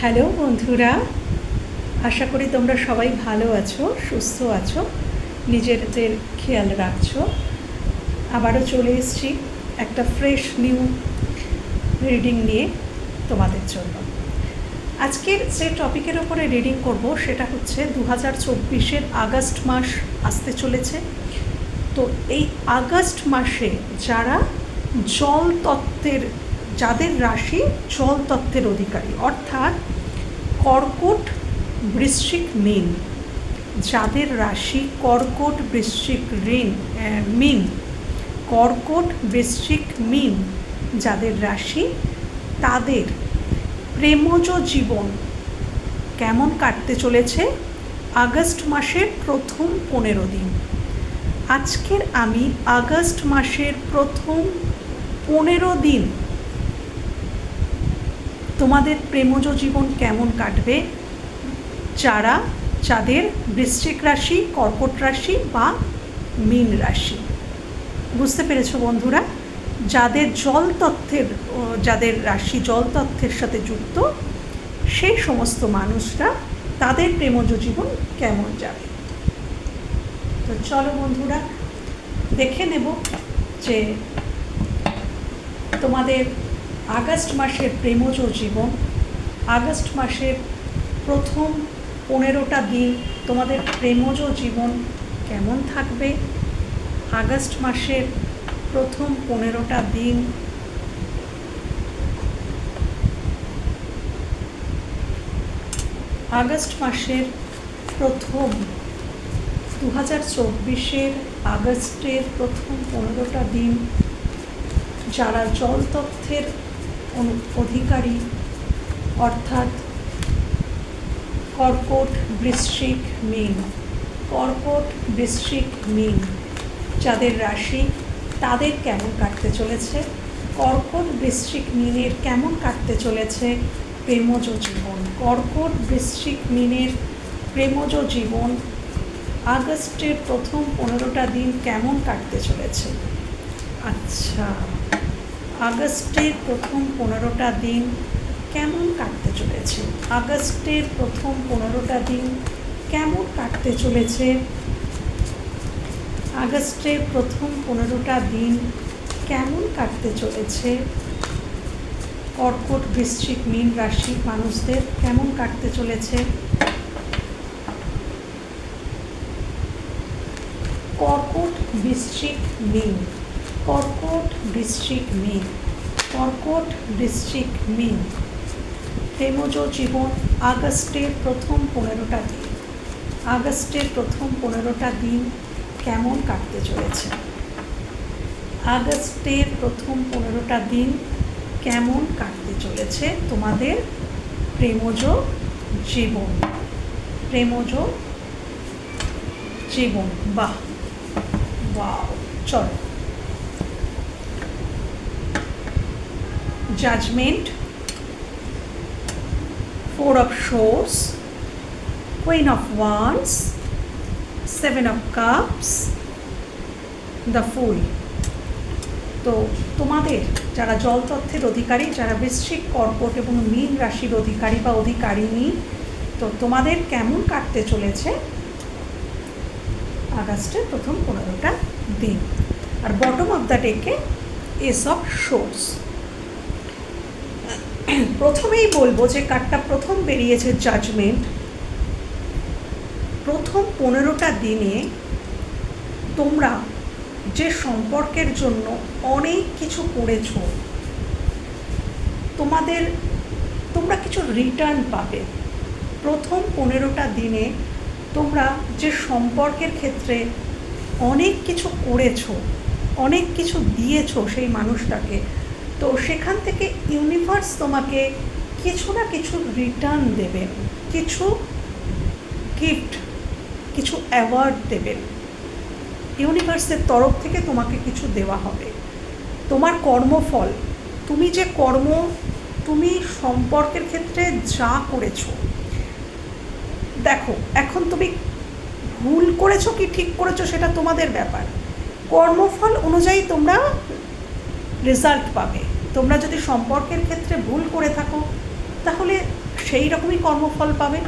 Hello বন্ধুরা, আশা করি তোমরা সবাই ভালো আছো, সুস্থ আছো, নিজেদের খেয়াল রাখছো। আবারও চলে এসছি একটা ফ্রেশ নিউ রিডিং নিয়ে তোমাদের জন্য। আজকের যে টপিকের ওপরে রিডিং করব সেটা হচ্ছে দু হাজার চব্বিশের আগস্ট মাস আসতে চলেছে। তো এই আগস্ট মাসে যারা জল তত্ত্বের যাদের রাশি জল তত্ত্বের অধিকারী, অর্থাৎ কর্কট বৃশ্চিক মীন। যাদের রাশি কর্কট বৃশ্চিক ঋণ মিন। কর্কট বৃশ্চিক মিন যাদের রাশি তাদের প্রেমজ জীবন কেমন কাটতে চলেছে? আগস্ট মাসের প্রথম পনেরো দিন। আজকের আমি আগস্ট মাসের প্রথম পনেরো দিন তোমাদের প্রেমজ জীবন কেমন কাটবে? যারা যাদের বৃশ্চিক রাশি, কর্কট রাশি বা মীন রাশি। বুঝতে পেরেছ বন্ধুরা? যাদের জল তত্ত্বের যাদের রাশি জল তত্ত্বের সাথে যুক্ত, সেই সমস্ত মানুষরা তাদের প্রেমজ জীবন কেমন যাবে? তো চলো বন্ধুরা, দেখে নেব যে তোমাদের আগস্ট মাসের প্রেমজ জীবন, আগস্ট মাসের প্রথম পনেরোটা দিন তোমাদের প্রেমজ জীবন কেমন থাকবে? আগস্ট মাসের প্রথম পনেরোটা দিন আগস্ট মাসের প্রথম দু হাজার চব্বিশের আগস্টের প্রথম পনেরোটা দিন যারা জল তথ্যের অধিকারী, অর্থাৎ কর্কট বৃশ্চিক মীন। কর্কট বৃশ্চিক মীন, যাদের রাশি তাদের কেমন কাটতে চলেছে? কর্কট বৃশ্চিক মিনের কেমন কাটতে চলেছে? প্রেমজ জীবন। কর্কট বৃশ্চিক মিনের প্রেমজ জীবন আগস্টের প্রথম পনেরোটা দিন কেমন কাটতে চলেছে? আচ্ছা। আগস্টের প্রথম পনেরোটা দিন কেমন কাটতে চলেছে? আগস্টের প্রথম পনেরোটা দিন কেমন কাটতে চলেছে? আগস্টের প্রথম পনেরোটা দিন কেমন কাটতে চলেছে? কর্কট বৃশ্চিক মীন রাশি মানুষদের কেমন কাটতে চলেছে? কর্কট বৃশ্চিক মীন, কর্কট বৃশ্চিক মীন কর্কট বৃশ্চিক মীন প্রেমজ জীবন আগস্টের প্রথম পনেরোটা দিন। আগস্টের প্রথম পনেরোটা দিন কেমন কাটতে চলেছে? আগস্টের প্রথম পনেরোটা দিন কেমন কাটতে চলেছে তোমাদের? প্রেমজ জীবন। প্রেমজ জীবন। বাহ! বাহ! চলো। Judgment, four of swords, queen of wands, seven of cups, the fool. তো তোমাদের যারা জল তথ্যের অধিকারী যারা বৃশ্চিক কর্কট এবং মীন রাশির অধিকারী বা অধিকারিণী তো তোমাদের কেমন কাটতে চলেছে? আগস্টের প্রথম পনেরোটা দিন। আর বটম অফ দ্য ডেকে এস অফ শোর্স প্রথমেই বলব যে কার্ডটা প্রথম বেরিয়েছে জাজমেন্ট প্রথম পনেরোটা দিনে তোমরা যে সম্পর্কের জন্য অনেক কিছু করেছ, তোমাদের, তোমরা কিছু রিটার্ন পাবে। প্রথম পনেরোটা দিনে তোমরা যে সম্পর্কের ক্ষেত্রে অনেক কিছু করেছ, অনেক কিছু দিয়েছ সেই মানুষটাকে তো সেখান থেকে ইউনিভার্স তোমাকে কিছু না কিছু রিটার্ন দেবেন কিছু গিফট কিছু অ্যাওয়ার্ড দেবেন ইউনিভার্সের তরফ থেকে তোমাকে কিছু দেওয়া হবে। তোমার কর্মফল, তুমি যে কর্ম, তুমি সম্পর্কের ক্ষেত্রে যা করেছ, দেখো, এখন তুমি ভুল করেছ কি ঠিক করেছ সেটা তোমাদের ব্যাপার। কর্মফল অনুযায়ী তোমরা রেজাল্ট পাবে। তোমরা যদি সম্পর্কের ক্ষেত্রে ভুল করে থাকো, তাহলে সেই রকমই কর্মফল পাবে।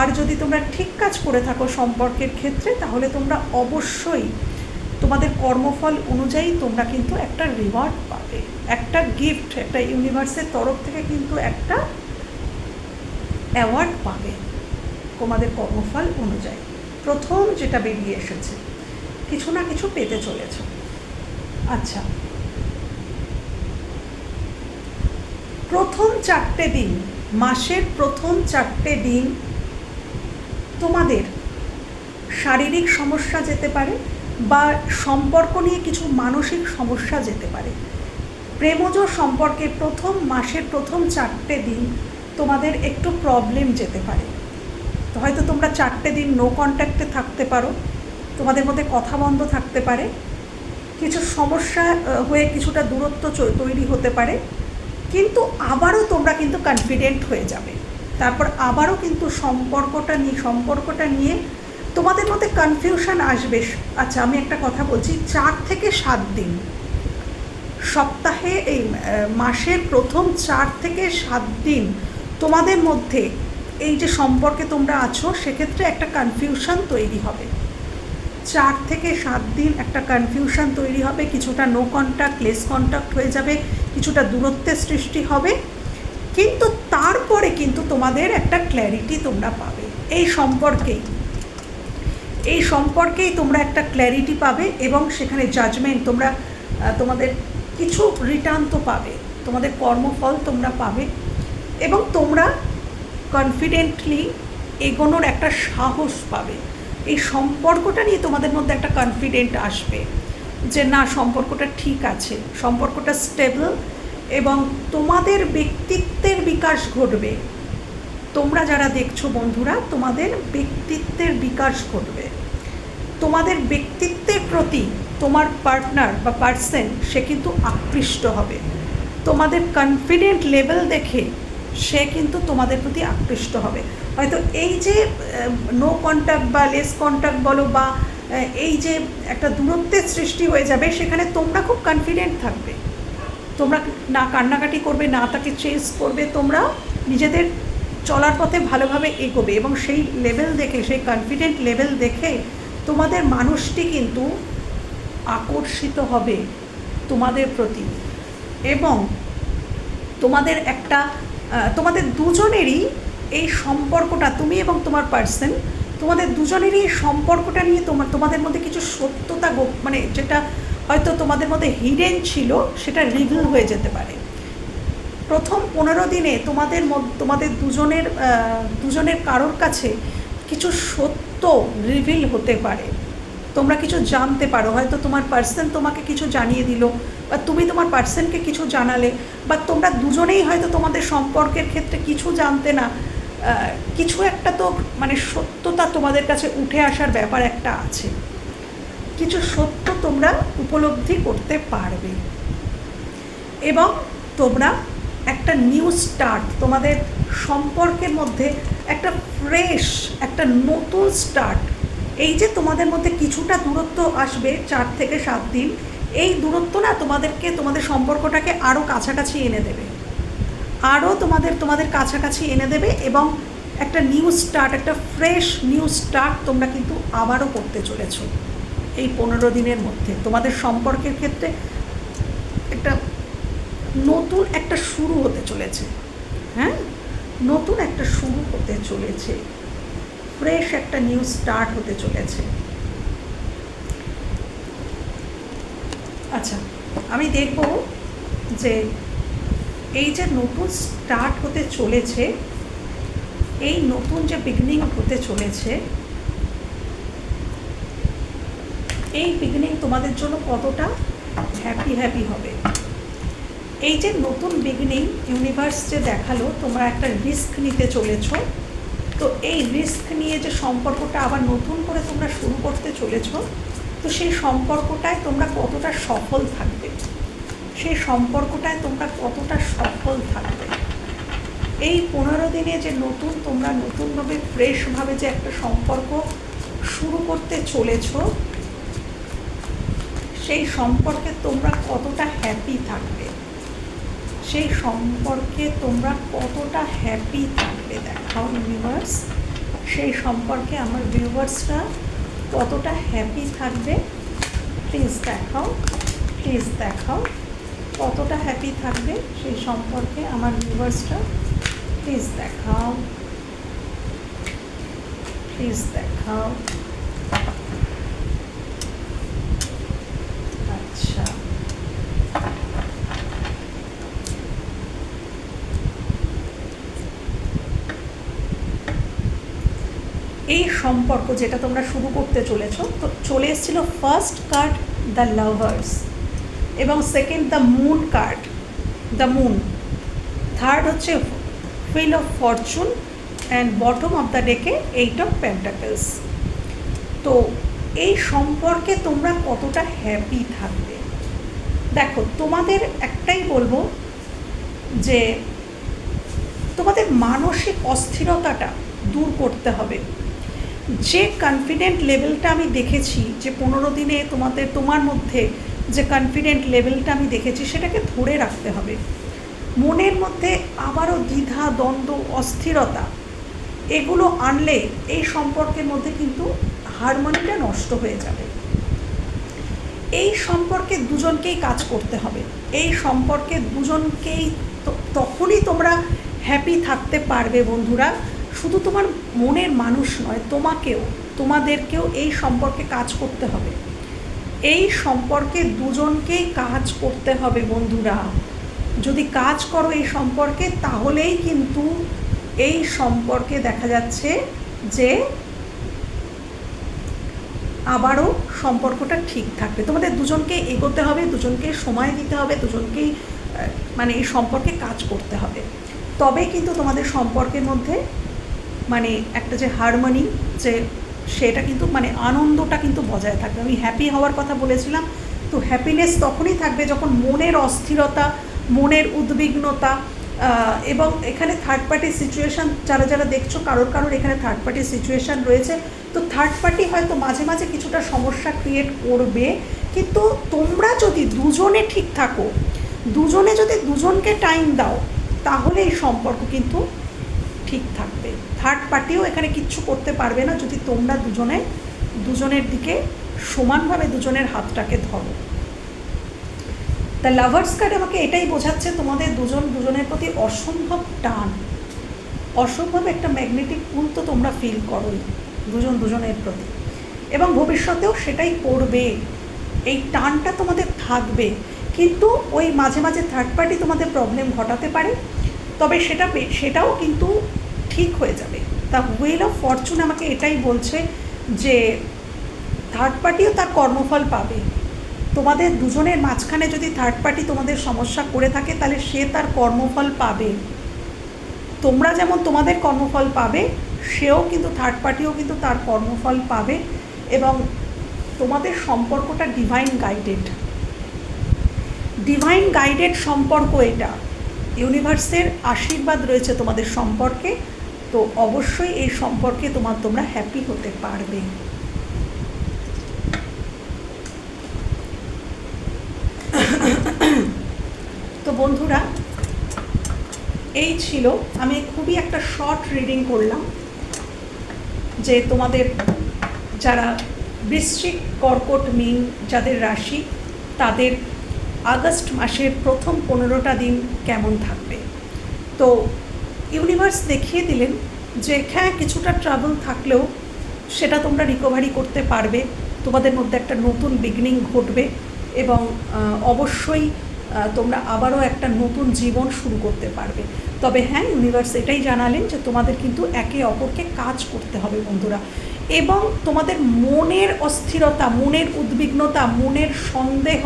আর যদি তোমরা ঠিক কাজ করে থাকো সম্পর্কের ক্ষেত্রে, তাহলে তোমরা অবশ্যই তোমাদের কর্মফল অনুযায়ী তোমরা কিন্তু একটা রিওয়ার্ড পাবে। একটা গিফট একটা ইউনিভার্সের তরফ থেকে কিন্তু একটা অ্যাওয়ার্ড পাবে তোমাদের কর্মফল অনুযায়ী। প্রথম যেটা বেরিয়ে এসেছে, কিছু না কিছু পেতে চলেছ। আচ্ছা প্রথম চারটে দিন, মাসের প্রথম চারটে দিন তোমাদের শারীরিক সমস্যা যেতে পারে বা সম্পর্ক নিয়ে কিছু মানসিক সমস্যা যেতে পারে। প্রেমজ সম্পর্কে প্রথম মাসের প্রথম চারটে দিন তোমাদের একটু প্রবলেম যেতে পারে। তো হয়তো তোমরা চারটে দিন নো কন্ট্যাক্টে থাকতে পারো, তোমাদের মধ্যে কথা বন্ধ থাকতে পারে, কিছু সমস্যা হয়ে কিছুটা দূরত্ব তৈরি হতে পারে। আবারও তোমরা কিন্তু কনফিডেন্ট হয়ে যাবে। তারপর আবারও কিন্তু সম্পর্কটা নিয়ে সম্পর্কটা নিয়ে তোমাদের মধ্যে কনফিউশন আসবে। আচ্ছা আমি একটা কথা বলছি, চার থেকে সাত দিন। সপ্তাহে এই মাসের প্রথম চার থেকে সাত দিন তোমাদের মধ্যে এই যে সম্পর্কে তোমরা আছো, সেক্ষেত্রে একটা কনফিউশন তৈরি হবে। চার থেকে সাত দিন একটা কনফিউশন তৈরি হবে, কিছুটা নো কন্ট্যাক্ট লেস কন্ট্যাক্ট হয়ে যাবে, কিছুটা দূরত্বের সৃষ্টি হবে। কিন্তু তারপরে কিন্তু তোমাদের একটা ক্ল্যারিটি তোমরা পাবে। এই সম্পর্কেই। এই সম্পর্কেই তোমরা একটা ক্ল্যারিটি পাবে এবং সেখানে জাজমেন্ট তোমরা তোমাদের কিছু রিটার্ন তো পাবে। তোমাদের কর্মফল তোমরা পাবে। এবং তোমরা কনফিডেন্টলি এগোনোর একটা সাহস পাবে। এই সম্পর্কটা নিয়ে তোমাদের মধ্যে একটা কনফিডেন্ট আসবে যে না, সম্পর্কটা ঠিক আছে, সম্পর্কটা স্টেবল এবং তোমাদের ব্যক্তিত্বের বিকাশ ঘটবে। তোমরা যারা দেখছ বন্ধুরা, তোমাদের ব্যক্তিত্বের বিকাশ ঘটবে। তোমাদের ব্যক্তিত্বের প্রতি তোমার পার্টনার বা পার্সন সে কিন্তু আকৃষ্ট হবে। তোমাদের কনফিডেন্ট লেভেল দেখে সে কিন্তু তোমাদের প্রতি আকৃষ্ট হবে। হয়তো এই যে নো কন্ট্যাক্ট বা লেস কন্ট্যাক্ট বলো বা এই যে একটা দূরত্বের সৃষ্টি হয়ে যাবে, সেখানে তোমরা খুব কনফিডেন্ট থাকবে। তোমরা না কান্নাকাটি করবে, না তাকে চেস করবে, তোমরা নিজেদের চলার পথে ভালোভাবে এগোবে এবং সেই লেভেল দেখে, সেই কনফিডেন্ট লেভেল দেখে তোমাদের মানুষটি কিন্তু আকর্ষিত হবে তোমাদের প্রতি। এবং তোমাদের একটা তোমাদের দুজনেরই এই সম্পর্কটা, তুমি এবং তোমার পার্সন তোমাদের দুজনেরই এই সম্পর্কটা নিয়ে তোমার তোমাদের মধ্যে কিছু সত্যতা মানে যেটা হয়তো তোমাদের মধ্যে হিডেন ছিল, সেটা রিভিল হয়ে যেতে পারে। প্রথম পনেরো দিনে তোমাদের তোমাদের দুজনের দুজনের কারোর কাছে কিছু সত্য রিভিল হতে পারে। তোমরা কিছু জানতে পারো, হয়তো তোমার পার্সন তোমাকে কিছু জানিয়ে দিল বা তুমি তোমার পার্সনকে কিছু জানালে বা তোমরা দুজনেই হয়তো তোমাদের সম্পর্কের ক্ষেত্রে কিছু জানতে না কিছু একটা তো মানে সত্যতা তোমাদের কাছে উঠে আসার ব্যাপার একটা আছে। কিছু সত্য তোমরা উপলব্ধি করতে পারবে। এবং তোমরা একটা নিউ স্টার্ট তোমাদের সম্পর্কের মধ্যে একটা ফ্রেশ একটা নতুন স্টার্ট এই যে তোমাদের মধ্যে কিছুটা দূরত্ব আসবে চার থেকে সাত দিন এই দূরত্ব না তোমাদেরকে, তোমাদের সম্পর্কটাকে আরও কাছাকাছি এনে দেবে। আরও তোমাদের তোমাদের কাছাকাছি এনে দেবে এবং একটা নিউ স্টার্ট একটা ফ্রেশ নিউ স্টার্ট তোমরা কিন্তু আবারও করতে চলেছ এই পনেরো দিনের মধ্যে। তোমাদের সম্পর্কের ক্ষেত্রে একটা নতুন একটা শুরু হতে চলেছে। হ্যাঁ? নতুন একটা শুরু হতে চলেছে। ফ্রেশ একটা নিউ স্টার্ট হতে চলেছে। আচ্ছা আমি দেখব যে এই যে নতুন স্টার্ট হতে চলেছে, এই নতুন যে বিগিনিং হতে চলেছে, এই বিগিনিং তোমাদের জন্য কতটা হ্যাপি হ্যাপি হবে? এই যে নতুন বিগিনিং ইউনিভার্স যে দেখাল, তোমরা একটা রিস্ক নিতে চলেছো। তো এই রিস্ক নিয়ে যে সম্পর্কটা আবার নতুন করে তোমরা শুরু করতে চলেছ তো সেই সম্পর্কটায় তোমরা কতটা সফল থাকবে? সেই সম্পর্কটায় তোমরা কতটা সফল থাকবে? এই পনেরো দিনে যে নতুন, তোমরা নতুনভাবে ফ্রেশভাবে যে একটা সম্পর্ক শুরু করতে চলেছ, সেই সম্পর্কে তোমরা কতটা হ্যাপি থাকবে? সেই সম্পর্কে তোমরা কতটা হ্যাপি থাকবে? দেখাও ইউনিভার্স সেই সম্পর্কে আমার ভিউয়ার্সরা কতটা হ্যাপি থাকবে? প্লিজ দেখাও প্লিজ দেখাও। কতটা হ্যাপি থাকবে সেই সম্পর্কে আমার ভিউভার্সটা প্লিজ দেখাও। প্লিজ দেখাও আচ্ছা এই সম্পর্ক যেটা তোমরা শুরু করতে চলেছো, তো চলে এসেছিল ফার্স্ট কার্ড দ্য লাভার্স এবং second the moon card the moon third হচ্ছে wheel of fortune and bottom of the ডেকে এইট অফ পেন্টাকেলস তো এই সম্পর্কে তোমরা কতটা হ্যাপি থাকবে? দেখো, তোমাদের একটাই বলব যে তোমাদের মানসিক অস্থিরতাটা দূর করতে হবে। যে কনফিডেন্ট লেভেলটা আমি দেখেছি, যে পনেরো দিনে তোমাদের, তোমার মধ্যে যে কনফিডেন্ট লেভেলটা আমি দেখেছি, সেটাকে ধরে রাখতে হবে। মনের মধ্যে আবারও দ্বিধা, দ্বন্দ্ব, অস্থিরতা, এগুলো আনলে এই সম্পর্কের মধ্যে কিন্তু হারমোনিটা নষ্ট হয়ে যাবে। এই সম্পর্কে দুজনকেই কাজ করতে হবে। এই সম্পর্কে দুজনকেই তখনই তোমরা হ্যাপি থাকতে পারবে বন্ধুরা। শুধু তোমার মনের মানুষ নয়, তোমাকেও, তোমাদেরকেও এই সম্পর্কে কাজ করতে হবে। এই সম্পর্কে দুজনকেই কাজ করতে হবে বন্ধুরা। যদি কাজ করো এই সম্পর্কে, তাহলেই কিন্তু এই সম্পর্কে দেখা যাচ্ছে যে আবারও সম্পর্কটা ঠিক থাকবে। তোমাদের দুজনকে এগোতে হবে, দুজনকে সময় দিতে হবে, দুজনকেই মানে এই সম্পর্কে কাজ করতে হবে। তবে কিন্তু তোমাদের সম্পর্কের মধ্যে মানে একটা যে হারমোনি যে সেটা কিন্তু মানে আনন্দটা কিন্তু বজায় থাকবে। আমি হ্যাপি হওয়ার কথা বলেছিলাম, তো হ্যাপিনেস তখনই থাকবে যখন মনের অস্থিরতা, মনের উদ্বিগ্নতা এবং এখানে থার্ড পার্টির সিচুয়েশান যারা যারা দেখছ, কারোর কারোর এখানে থার্ড পার্টির সিচুয়েশান রয়েছে, তো থার্ড পার্টি হয়তো মাঝে মাঝে কিছুটা সমস্যা ক্রিয়েট করবে, কিন্তু তোমরা যদি দুজনে ঠিক থাকো, দুজনে যদি দুজনকে টাইম দাও, তাহলে এই সম্পর্ক কিন্তু ঠিক থাকবে। থার্ড পার্টিও এখানে কিচ্ছু করতে পারবে না যদি তোমরা দুজনে, দুজনের দিকে সমানভাবে দুজনের হাতটাকে ধরো। দ্য লাভার্স কার্ড আমাকে এটাই বোঝাচ্ছে, তোমাদের দুজন, দুজনের প্রতি অসম্ভব টান। অসম্ভব একটা ম্যাগনেটিক পুল তো তোমরা ফিল করোই, দুজন, দুজনের প্রতি। এবং ভবিষ্যতেও সেটাই করবে। এই টানটা তোমাদের থাকবে। কিন্তু ওই মাঝে মাঝে থার্ড পার্টি তোমাদের প্রবলেম ঘটাতে পারে। তবে সেটা সেটাও কিন্তু ঠিক হয়ে যাবে। তা হুইল অফ ফরচুন আমাকে এটাই বলছে যে থার্ড পার্টিও তার কর্মফল পাবে। তোমাদের দুজনের মাঝখানে যদি থার্ড পার্টি তোমাদের সমস্যা করে থাকে, তাহলে সে তার কর্মফল পাবে। তোমরা যেমন তোমাদের কর্মফল পাবে, সেও কিন্তু থার্ড পার্টিও কিন্তু তার কর্মফল পাবে এবং তোমাদের সম্পর্কটা ডিভাইন গাইডেড ডিভাইন গাইডেড সম্পর্ক এটা। ইউনিভার্সের আশীর্বাদ রয়েছে তোমাদের সম্পর্কে। তো অবশ্যই এই সম্পর্কে তোমার তোমরা হ্যাপি হতে পারবে। তো বন্ধুরা, এই ছিল, আমি খুবই একটা শর্ট রিডিং করলাম, যে তোমাদের যারা বৃশ্চিক, কর্কট, মিন যাদের রাশি, তাদের আগস্ট মাসের প্রথম পনেরোটা দিন কেমন থাকবে? তো ইউনিভার্স দেখিয়ে দিলেন যে হ্যাঁ কিছুটা ট্রাভেল থাকলেও সেটা তোমরা রিকভারি করতে পারবে। তোমাদের মধ্যে একটা নতুন বিগিনিং ঘটবে এবং অবশ্যই তোমরা আবারও একটা নতুন জীবন শুরু করতে পারবে। তবে হ্যাঁ ইউনিভার্স এটাই জানালেন যে, তোমাদের কিন্তু একে অপরকে কাজ করতে হবে বন্ধুরা। এবং তোমাদের মনের অস্থিরতা, মনের উদ্বিগ্নতা, মনের সন্দেহ,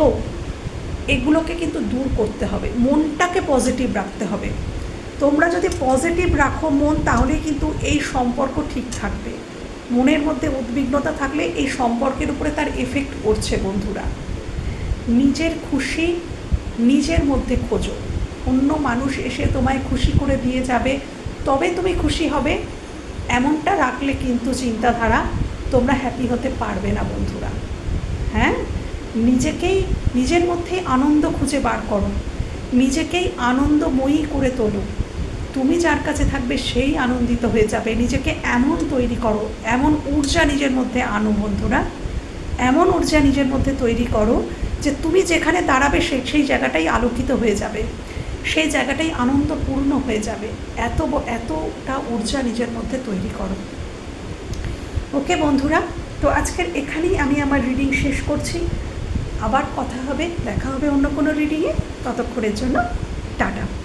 এগুলোকে কিন্তু দূর করতে হবে। মনটাকে পজিটিভ রাখতে হবে। তোমরা যদি পজিটিভ রাখো মন তাহলে কিন্তু এই সম্পর্ক ঠিক থাকবে। মনের মধ্যে উদ্বিগ্নতা থাকলে এই সম্পর্কের উপরে তার এফেক্ট পড়ছে বন্ধুরা। নিজের খুশি নিজের মধ্যে খোঁজো। অন্য মানুষ এসে তোমায় খুশি করে দিয়ে যাবে, তবে তুমি খুশি হবে। এমনটা রাখলে কিন্তু চিন্তাধারা তোমরা হ্যাপি হতে পারবে না বন্ধুরা। হ্যাঁ? নিজেকেই, নিজের মধ্যে আনন্দ খুঁজে বার করো। নিজেকেই আনন্দময়ী করে তোলো। তুমি যার কাছে থাকবে সেই আনন্দিত হয়ে যাবে। নিজেকে এমন তৈরি করো, এমন ঊর্জা নিজের মধ্যে আনো বন্ধুরা। এমন ঊর্জা নিজের মধ্যে তৈরি করো যে তুমি যেখানে দাঁড়াবে সেই সেই জায়গাটাই আলোকিত হয়ে যাবে। সেই জায়গাটাই আনন্দপূর্ণ হয়ে যাবে। এত এতটা ঊর্জা নিজের মধ্যে তৈরি করো। ওকে বন্ধুরা, তো আজকের এখানেই আমি আমার রিডিং শেষ করছি। আবার কথা হবে, দেখা হবে অন্য কোনো রিডিংয়ে। ততক্ষণের জন্য টাটা।